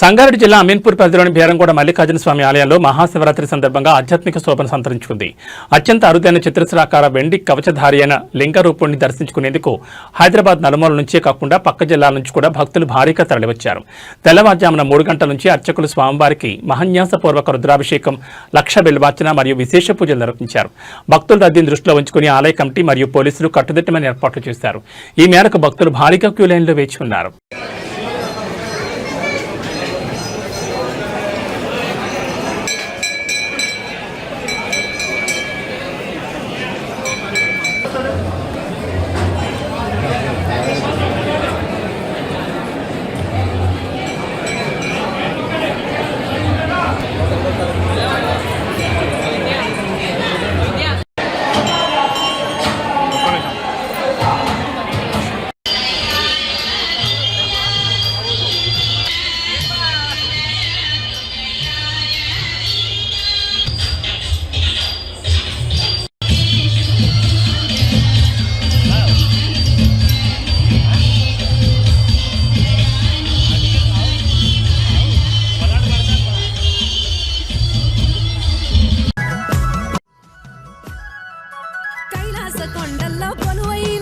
సంగారెడ్డి జిల్లా అమీన్పూర్ పరిధిలోని బీరంగూడ మల్లికార్జున స్వామి ఆలయంలో మహాశివరాత్రి సందర్భంగా ఆధ్యాత్మిక శోభను సంతరించుకుంది. అత్యంత అరుదైన చిత్రశ్రాకార వెండి కవచధారి అయిన లింగ రూపుణ్ణి దర్శించుకునేందుకు హైదరాబాద్ నలుమూల నుంచే కాకుండా పక్క జిల్లాల నుంచి కూడా భక్తులు భారీగా తరలివచ్చారు. తెల్లవారుజామున మూడు గంటల నుంచి అర్చకులు స్వామివారికి మహన్యాసపూర్వక రుద్రాభిషేకం లక్ష బిల్వార్చన మరియు విశేష పూజలు నిర్వహించారు. భక్తుల రద్దీని దృష్టిలో ఉంచుకుని ఆలయ కమిటీ మరియు పోలీసులు కట్టుదిట్టమైన ఏర్పాట్లు చేశారు. ఈ మేరకు భక్తులు భారీగా క్యూ లైన్లో వేచి ఉన్నారు. వరుస కొండల్లో కొలువైన